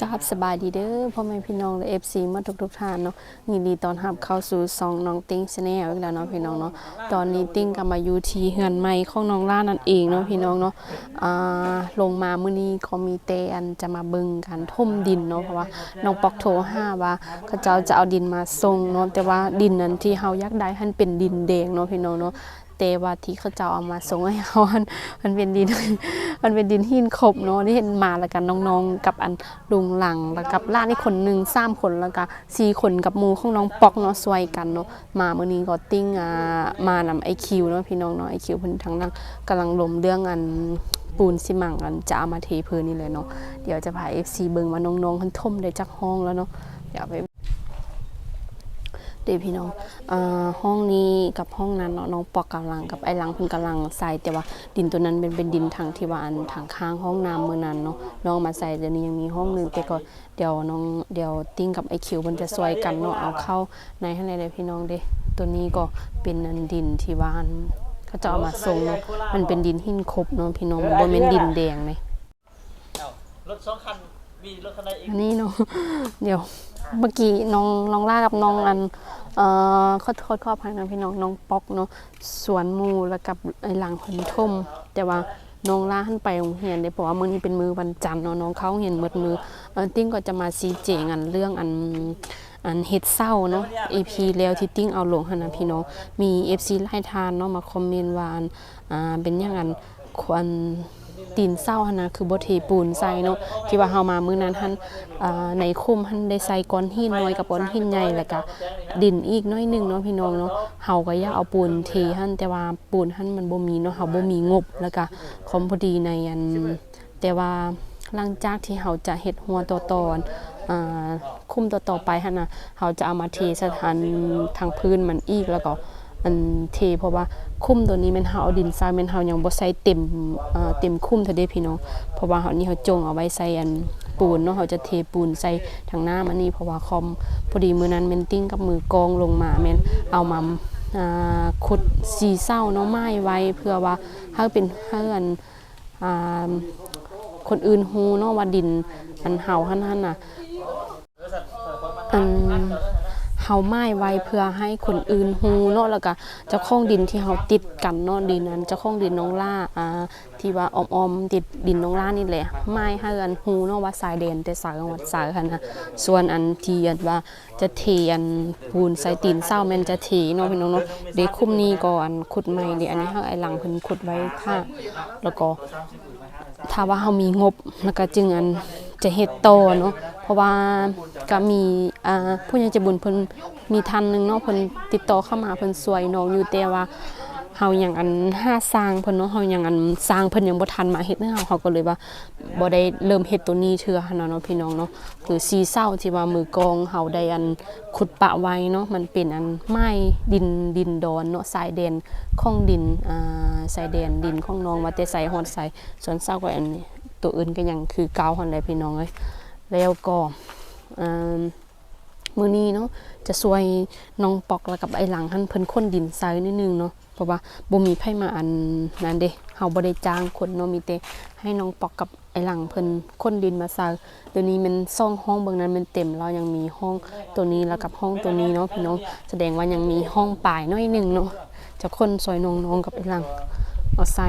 กราบสบายดีเด้อพ่อแม่พี่น้องและเอฟซีมาทุกทุกท่านเนาะยินดีตอนรับเข้าสู่ซองน้องติ้งชาแนลอีกแล้วเนาะพี่น้องเนาะตอนนี้ติ้งกำมาอยู่ที่เฮือนใหม่ของน้องล่านั่นเองเนาะพี่น้องเนาะอ่าลงมามื้อนี้เขามีเตอันจะมาเบิ่งกันท่มดินเนาะเพราะว่าน้องปอกโทรห้าว่าเขาเจ้าจะเอาดินมาส่งเนาะแต่ว่าดินนั้นที่เฮาอยากได้หันเป็นดินแดงเนาะพี่น้องเนาะ แต่ว่าที่เขาเจ้าเอามาส่งให้เขามันมันเป็นดิน มันเป็นดินหินขบเนาะที่เห็นมาแล้วกันน้องๆ กับอันลุงหลังแล้วกับล่านี่คนหนึ่งสามคนแล้วก็สี่คนกับมูของน้องปอกเนาะสวยกันเนาะมาเมื่อนี้ก็ติ้งอ่ามานำไอคิวเนาะพี่น้องเนาะไอคิวเพิ่นทั้งนั้นกำลังลมเรื่องอันปูนซีมังกันจะเอามาเทพื้นนี่เลยเนาะเดี๋ยวจะพา FC เบิงว่าน้องๆเพิ่นท่มได้จักห้องแล้วเนาะเดี๋ยวไป เดี๋ยวพี่น้องอาห้องนี้กับห้องนั้นเนาะน้องปอกกำลังกับไอ้หลังเพิ่นกำลังใส่แต่ว่าดินตัวนั้นเป็นเป็นดินทางที่ว่าอันทางข้างห้องน้ำมื้อนั้นเนาะน้องมาใส่เดี๋ยวนี้ยังมีห้องหนึงแต่ก็เดี๋ยวน้องเดี๋ยวติ้งกับไอ้คิวมันจะซอยกันเนาะเอาเข้าในให้ในเลยพี่น้องเด้ตัวนี้ก็เป็นอันดินที่ว่าอันเขาจะเอามาส่งเนาะมันเป็นดินหินคบเนาะพี่น้องมันบ่แม่นดินแดงเลยเอ้ารถสองคันมีรถคันใดอีกอันนี้เนาะเดี๋ยว เมื่อกี้น้องน้องล่ากับน้องอันเอ่อขอโทษขออภัยนะพี่น้องน้องป๊อกเนาะสวนหมูแล้วกับไอ้หลังเพิ่นท่มแต่ว่าน้องล่าหันไปโรงเรียนเด้เพราะว่ามื้อนี้เป็นมื้อวันจันทร์เนาะน้องเขาเรียนหมดมือเออติ้งก็จะมาชี้แจงอันเรื่องอันอันเฮ็ดเศร้าเนาะ EP แล้วที่ติ้งเอาลงหั่นนะพี่น้องมี FC ไล่ทานเนาะมาคอมเมนต์ว่าอันอ่าเป็นยังอันควร ตีนเศร้าหันนะคือบ่เทปูนใส่เนาะที่ว่าเฮามามื้อนั้นหันอ่าในคุ้มหันได้ใส่ก้อนหินน้อยกับก้อนหินใหญ่แล้วก็ดินอีกน้อยหนึงเนาะพี่น้องเนาะเฮาก็อยากเอาปูนเทหันแต่ว่าปูนหันมันบ่มีเนาะเฮาบ่มีงบแล้วก็คอมพอดีในอันแต่ว่าหลังจากที่เฮาจะเฮ็ดหัวต่อตอนอ่าคุ้มต่อๆไปหันน่ะเฮาจะเอามาเทสถานทางพื้นมันอีกแล้วก็ อันเทเพราะว่าคุ้มตัวนี้มันเฮาเอาดินทรายมันเฮายังบ่ใส่เต็มเต็มคุ้มเท่าเด้พี่น้องเพราะว่าเฮานี่เฮาจงเอาไว้ใส่อันปูนเนาะเฮาจะเทปูนใส่ทางหน้ามันนี่เพราะว่าคอมพอดีมื้อนั้นแม่นติ้งกับมือกองลงมาแม่นเอามาขุดสีเศร้าเนาะไม้ไว้เพื่อว่าถ้าเป็นเฮือนคนอื่นฮู้เนาะว่าดินอันเฮาหั่นๆน่ะอัน เฮาไม้ไว้เพื่อให้คนอื่นฮู้เนาะแล้วก็เจ้าของดินที่เฮาติดกันเนาะดินนั้นเจ้าของดินน้องล่าอ่าที่ว่าออมๆติดดินน้องล่านี่แหละไม้ให้กันฮู้เนาะว่าสายแดนแต่สายจังหวัดสายคั่นนะส่วนอันที่อันว่าจะเทอันปูนใส่ตีนเศร้าแม่นจะเทเนาะพี่น้องเนาะเด็กคุมนี้ก็อันขุดใหม่เดี๋ยวอันนี้เฮาไอ้หลังเพิ่นขุดไว้ท่าแล้วก็ถ้าว่าเรามีงบแล้วก็จึงอันจะเฮ็ดต่อเนาะ เพราะว่าก็มีผู้ใหญ่ใจบุญเพิ่นมีท่านหนึงเนาะเพิ่นติดต่อเข้ามาเพิ่นสวยน้องอยู่แต่ว่าเฮาอยังอันห้าสร้างเพิ่นเนาะเฮาอยังอันสร้างเพิ่นยังบ่ทันมาเฮ็ดเฮาเฮาก็เลยว่าบ่ได้เริ่มเฮ็ดตัวนี้เทื่อหั่นเนาะพี่น้องเนาะคือซีเศร้าที่ว่ามือกองเฮาได้อันขุดปะไว้เนาะมันเป็นอันไม้ดินดินดอนเนาะสายแดนของดินอ่าสายแดนดินของน้องว่าแต่ใส่ฮอดใส่ส่วนเศร้าก็อันตัวอื่นก็ยังคือเกาหันเลยพี่น้องเอ้ย แล้วก็มือนี้เนาะจะช่วยน้องปอกแล้วกับไอ้หลังหันเพิ่นค้นดินทรายนิดนึงเนาะเพราะว่าบ่มีไผมาอันนั้นเด้เฮาบ่ได้จ้างคนเนาะมีแต่ให้น้องปอกกับไอ้หลังเพิ่นค้นดินมาใส่เดี๋ยวนี้มันซ่องห้องเบิ่งนั้นมันเต็มแล้วยังมีห้องตัวนี้แล้วกับห้องตัวนี้เนาะพี่น้องแสดงว่ายังมีห้องปลายน้อยหนึงเนาะจะคนซอยน้องๆกับไอ้หลังเอาใส่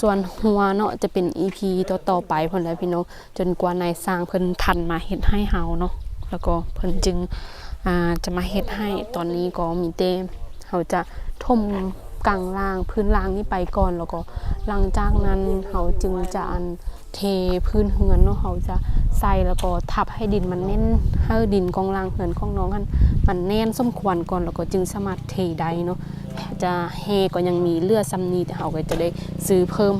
ส่วนหัวเนาะจะเป็น EP ต่อต่อไปเพิ่นแหล้วพี่น้องจนกว่านายสร้างเพิ่นทันมาเฮ็ดให้เฮาเนาะแล้วก็เพิ่นจึงอ่าจะมาเฮ็ดให้ตอนนี้ก็มีแต่เฮาจะทมกลางล่างพื้นล่างนี้ไปก่อนแล้วก็หลังจากนั้นเฮาจึงจะอันเทพื้นเฮือนเนาะเฮาจะใส่แล้วก็ทับให้ดินมันแน่นให้ดินของล่างเฮือนของน้องมันมันแน่นสมควรก่อนแล้วก็จึงสามารถเทได้เนาะ จะเฮก็ยังมีเลือดซ้ำนีแต่เขาก็จะได้ซื้อเพิ่ม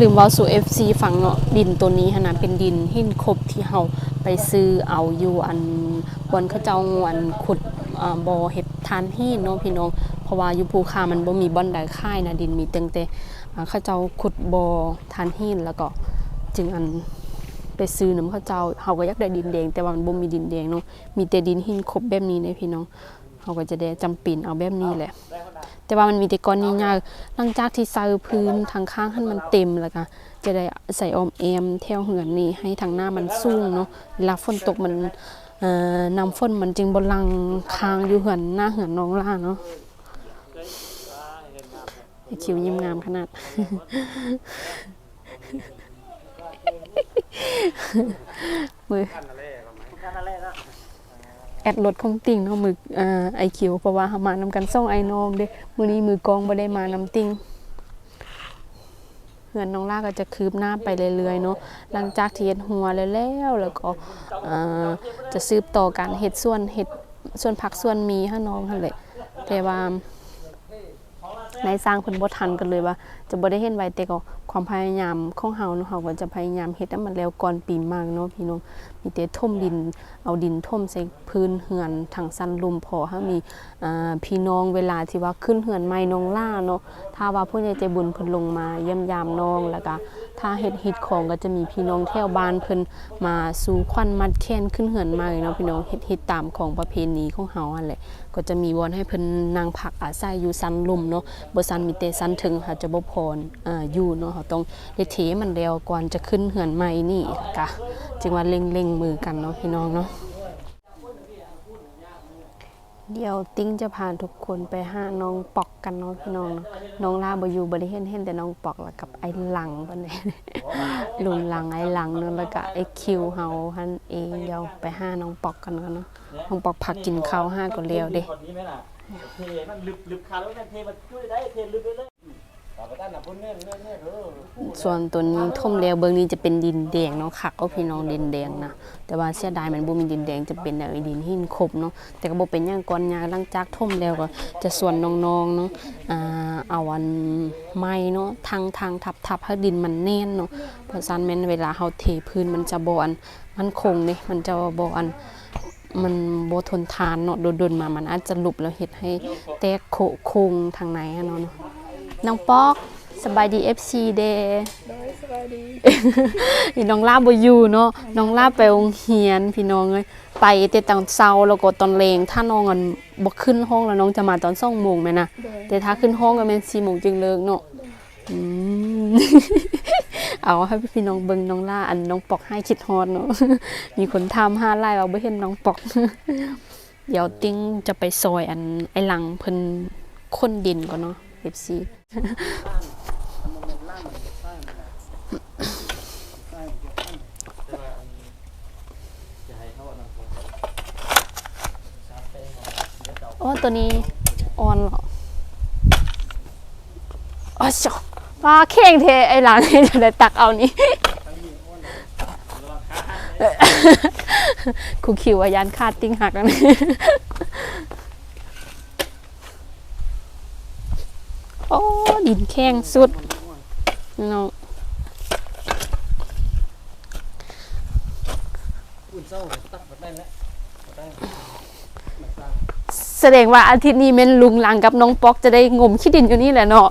ลืมว่าสู่ FC ฟังเนาะดินตัวนี้หนนะเป็นดินหินคบที่เขาไปซื้อเอาอยู่อันบอนเขาเจ้าอันขุดอ่าบ่อเห็ดทานหินเนาะพี่น้องเพราะว่าอยู่ภูคามันบ่มีบ่อนใดค่ายนะดินมีเต็งแต่อ่าเขาเจ้าขุดบ่อทานหินแล้วก็จึงอันไปซื้อน้ำเขาเจ้าเขาก็อยากได้ดินแดงแต่ว่ามันบ่มีดินแดงเนาะมีแต่ดินหินคบแบบนี้เลยพี่น้อง เขาก็จะได้จำเป็นเอาแบบนี้แหละ แต่ว่ามันมีแต่ก้อนใหญ่ๆหลังจากที่ใส่พื้นทางข้างให้มันเต็มแล้วก็จะได้ใส่ออมแอมแถวเหือนนี่ให้ทางหน้ามันสูงเนาะเวลาฝนตกมันเอ่อน้ำฝนมันจึงบ่ลังค้างอยู่เหือนหน้าเหือนน้องล่าเนาะไอ้คิวยิ้มงามขนาดมือกันอะไรนะ แอดรถของติ่งเนาะมืออ่าไอคิวเพราะว่าหามานำกันส่งไอน้องเด้มื้อนี้มือกองบ่ได้มานำติ่งเงินน้องล่าก็จะคืบหน้าไปเรื่อยๆเนาะหลังจากที่เฮ็ดหัวแล้วแล้วแล้วก็อ่าจะซืบต่อการเฮ็ดส่วนเฮ็ดส่วนผักส่วนมีให้น้องหั่นแหละแต่ว่า ในสร้างเพิ่นบ่ทันกันเลยว่า จะบ่ได้เห็นไว้แต่ก็ความพยายามของเฮาเนาะเฮาก็จะพยายามเฮ็ดให้มันแล้วก่อนปีมากเนาะพี่น้องมีแต่ถมดิน เอาดินท่มใส่พื้นเฮือนทางสันลุมพอเฮามีอ่าพี่น้องเวลาที่ว่าขึ้นเฮือนใหม่น้องล่าเนาะถ้าว่าผู้ใหญ่ใจบุญเพิ่นลงมาเยี่ยมยามน้องแล้วก็ถ้าเฮ็ดฮิตของก็จะมีพี่น้องแถวบ้านเพิ่นมาสู่ควันมัดแค้นขึ้นเฮือนใหม่เนาะพี่น้องเฮ็ดฮิตตามของประเพณีของเฮาหั่นแหละก็จะมีวอนให้เพิ่นนั่งพักอาศัยอยู่ซันลุมเนาะบ่ซันมีแต่ซันถึงค่ะจะบ่พรอ่าอยู่เนาะเขาต้องได้เทมันแล้วก่อนจะขึ้นเหือนใหม่นี่กะจึงว่าเร่งๆมือกันเนาะพี่น้องเนาะ เดี๋ยวติ้งจะพาทุกคนไปหาน้องปอกกันเนาะพี่น้องเนาะน้องลาบ่อยู่บ่ได้เห็นเห็นแต่น้องปอกแล้วกับไอ้หลังบัดนี้ลุนหลังไอ้หลังเนาะแล้วก็ไอ้คิวเฮาหั่นเองเดี๋ยวไปหาน้องปอกกันก่อนเนาะน้องปอกผักกินข้าวห้าก็เร็วเด้คนนี้ไหมล่ะเทมันลึกลึกคาแล้วมันเทมันช่วยได้เทลึกไปเลยต่อไปด้านหน้าพุ่นเนี่ยเนี่ยเนี่ยเออ ส่วนตัวนี้ท่มแล้วเบื้องนี้จะเป็นดินแดงเนาะคักเอาพี่น้องดินแดงนะแต่ว่าเสียดายมันบ่มีดินแดงจะเป็นแบบดินหินคบเนาะแต่ก็บ่เป็นหยังก่อนยาหลังจากท่มแล้วก็จะส่วนน้องๆเนาะอ่าเอาอันไม้เนาะทางทางทับทับให้ดินมันแน่นเนาะเพราะฉะนั้นแม่นเวลาเฮาเทพื้นมันจะบ่อันมันคงเด้มันจะบ่อันมันบ่ทนทานเนาะโดนๆมา มันอาจจะหลุบแล้วเฮ็ดให้แตกโคคงทางในอะเนาะเนาะน้องปอก สบายดี FC เด้สบายดีพี่น้องลาบ่อยู่เนาะน้องลาไปโรงเรียนพี่น้องเอ้ยไปแต่ตอนเช้าแล้วก็ตอนเลงถ้าน้องอันบ่ขึ้นห้องแล้วน้องจะมาตอน2โมงแม่นนะแต่ถ้าขึ้นห้องก็แม่น4โมงจึงเลิกเนาะอืมเอาให้พี่น้องเบิ่งน้องล่าอันน้องปอกให้คิดฮอดเนาะมีคนถามหาไลน์ว่าบ่เห็นน้องปอก เดี๋ยวติ้งจะไปซอยอันไอ้หลังเพิ่นค้นดินก่อนเนาะ FC จะให้เขาเอาน้ำผมสามเป้งเนาะเดี๋ยวเจ้า โอ้ตัวนี้อ่อนเหรออ๋อจอปลาเข่งเทไอ้หลังนี่จะได้ตักเอานี่ครูคิวอายานคาดติ้งหักแล้วนี่โอ้ดินแข้งสุดน้องอุ่นเศร้าตักแบบได้แล้วได้ แสดงว่าอาทิตย์นี้เม่นลุงลังกับน้องป๊อกจะได้งมขี้ดินอยู่นี่แหละเนาะ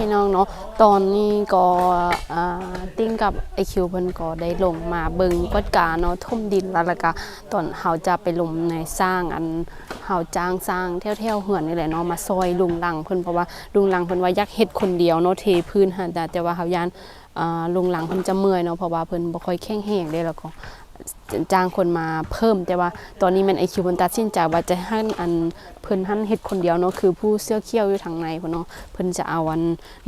พี่น้องเนาะตอนนี้ก็ติ้งกับไอคิวเพิ่นก็ได้ลงมาเบิงกฎการเนาะท่มดินแล้วล้วก็ตอนเฮาจะไปลงในสร้างอันเฮาจ้างสร้างแถวๆเหือนนี่แหละเนาะมาซอยลุงหลังเพิ่นเพราะว่าลุงหลังเพิ่นว่าอยากเฮ็ดคนเดียวเนาะเทพื้นหันแต่แต่ว่าเฮาย่านลุงหลังเพิ่นจะเมื่อยเนาะเพราะว่าเพิ่นบ่ค่อยแข็งแรงเด้แล้วก็ จ้างคนมาเพิ่ม แต่ว่าตอนนี้แมันไอคิวมันตัดสินใจว่าจะให้อันเพิ่นหั่นเฮ็ดคนเดียวเนาะคือผู้เสื้อเขี้ยวอยู่ทางในพุ่นเนาะเพิ่นจะเอาวัน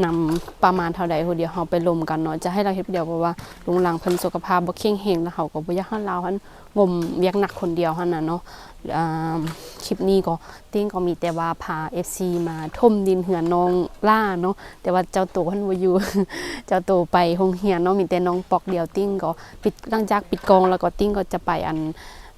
นำประมาณเท่าใดคนเดียวเฮาไปลมกันเนาะจะให้เราเฮ็ดเดียวเพราะว่าลุงหลังเพิ่นสุขภาพบ่เข้งแรงแล้วเขาก็บ่อยากให้เราหั่น งมเวียกหนักคนเดียวหั่นน่ะเนาะคลิปนี้ก็ติ้งก็มีแต่ว่าพา FC มาท่มดินเหือนน้องล่าเนาะแต่ว่าเจ้าตัวเพิ่นบ่อยู่เจ้าตัวไปโรงเรียนเนาะมีแต่น้องปอกเดียวติ้งก็ปิดหลังจากปิดกองแล้วก็ติ้งก็จะไปอัน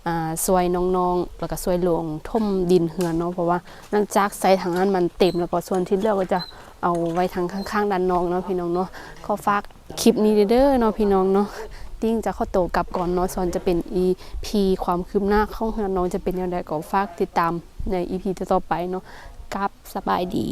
อ่าซวยน้องๆ แล้วก็ซวยหลวงท่มดินเหือนเนาะเพราะว่าหลังจากใส่ถังนั้นมันเต็มแล้วก็ส่วนที่เหลือก็จะเอาไว้ทางข้างๆด้านนอกเนาะพี่น้องเนาะขอฝากคลิปนี้เด้อเนาะพี่น้องเนาะ ติ้งจะเข้าโตกับก่อนน้อซอนจะเป็น EP ความคืบหน้าของเหือนน้องจะเป็นยังไงก็ฝากติดตามใน EP ต่อไปเนาะกับสบายดี